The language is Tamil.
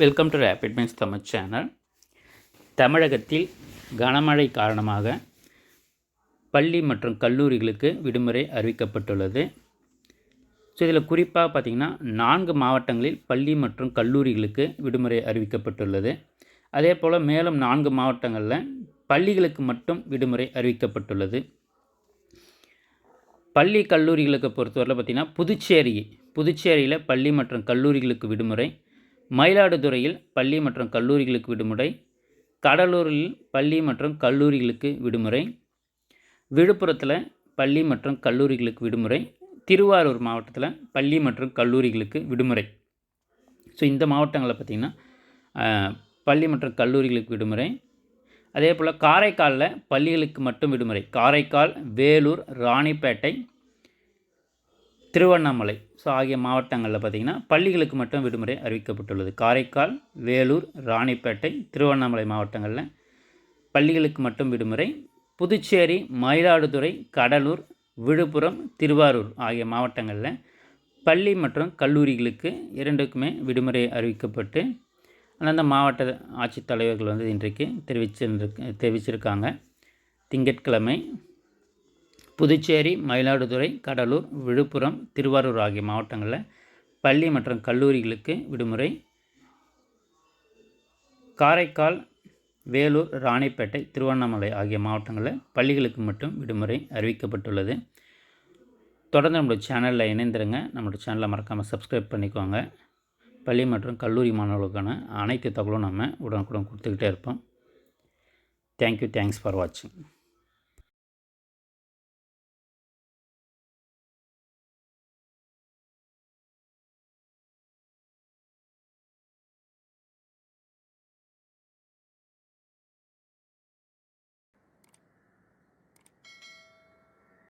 Welcome to rapid means Tamil channel தமிழகத்தில் கனமழை காரணமாக பள்ளி மற்றும் கல்லூரிகளுக்கு விடுமுறை அறிவிக்கப்பட்டுள்ளது. ஸோ இதில் குறிப்பாக பார்த்திங்கன்னா நான்கு மாவட்டங்களில் பள்ளி மற்றும் கல்லூரிகளுக்கு விடுமுறை அறிவிக்கப்பட்டுள்ளது. அதே போல் மேலும் நான்கு மாவட்டங்களில் பள்ளிகளுக்கு மட்டும் விடுமுறை அறிவிக்கப்பட்டுள்ளது. பள்ளி கல்லூரிகளுக்கு பொறுத்தவரையில் பார்த்திங்கன்னா புதுச்சேரி புதுச்சேரியில் பள்ளி மற்றும் கல்லூரிகளுக்கு விடுமுறை மயிலாடுதுறையில் பள்ளி மற்றும் கல்லூரிகளுக்கு விடுமுறை கடலூரில் பள்ளி மற்றும் கல்லூரிகளுக்கு விடுமுறை விழுப்புரத்தில் பள்ளி மற்றும் கல்லூரிகளுக்கு விடுமுறை திருவாரூர் மாவட்டத்தில் பள்ளி மற்றும் கல்லூரிகளுக்கு விடுமுறை. ஸோ இந்த மாவட்டங்களில் பார்த்திங்கன்னா பள்ளி மற்றும் கல்லூரிகளுக்கு விடுமுறை அதே போல் காரைக்காலில் பள்ளிகளுக்கு மட்டும் விடுமுறை. காரைக்கால் வேலூர் ராணிப்பேட்டை திருவண்ணாமலை. ஸோ ஆகிய மாவட்டங்களில் பார்த்திங்கன்னா பள்ளிகளுக்கு மட்டும் விடுமுறை அறிவிக்கப்பட்டுள்ளது. காரைக்கால் வேலூர் ராணிப்பேட்டை திருவண்ணாமலை மாவட்டங்களில் பள்ளிகளுக்கு மட்டும் விடுமுறை. புதுச்சேரி மயிலாடுதுறை கடலூர் விழுப்புரம் திருவாரூர் ஆகிய மாவட்டங்களில் பள்ளி மற்றும் கல்லூரிகளுக்கு இரண்டுக்குமே விடுமுறை அறிவிக்கப்பட்டு அந்தந்த மாவட்ட ஆட்சித்தலைவர்கள் வந்து இன்றைக்கு தெரிவிச்சிருக்கு தெரிவிச்சிருக்காங்க. திங்கட்கிழமை புதுச்சேரி மயிலாடுதுறை கடலூர் விழுப்புரம் திருவாரூர் ஆகிய மாவட்டங்களில் பள்ளி மற்றும் கல்லூரிகளுக்கு விடுமுறை. காரைக்கால் வேலூர் ராணிப்பேட்டை திருவண்ணாமலை ஆகிய மாவட்டங்களில் பள்ளிகளுக்கு மட்டும் விடுமுறை அறிவிக்கப்பட்டுள்ளது. தொடர்ந்து நம்மளோட சேனலில் இணைந்திருங்க. நம்மளோட சேனலை மறக்காமல் சப்ஸ்கிரைப் பண்ணிக்கோங்க. பள்ளி மற்றும் கல்லூரி மாணவர்களுக்கான அனைத்து தகவலும் நம்ம உடனுக்குடன் கொடுத்துக்கிட்டே இருப்போம். தேங்க்யூ தேங்க்ஸ் ஃபார் வாட்சிங்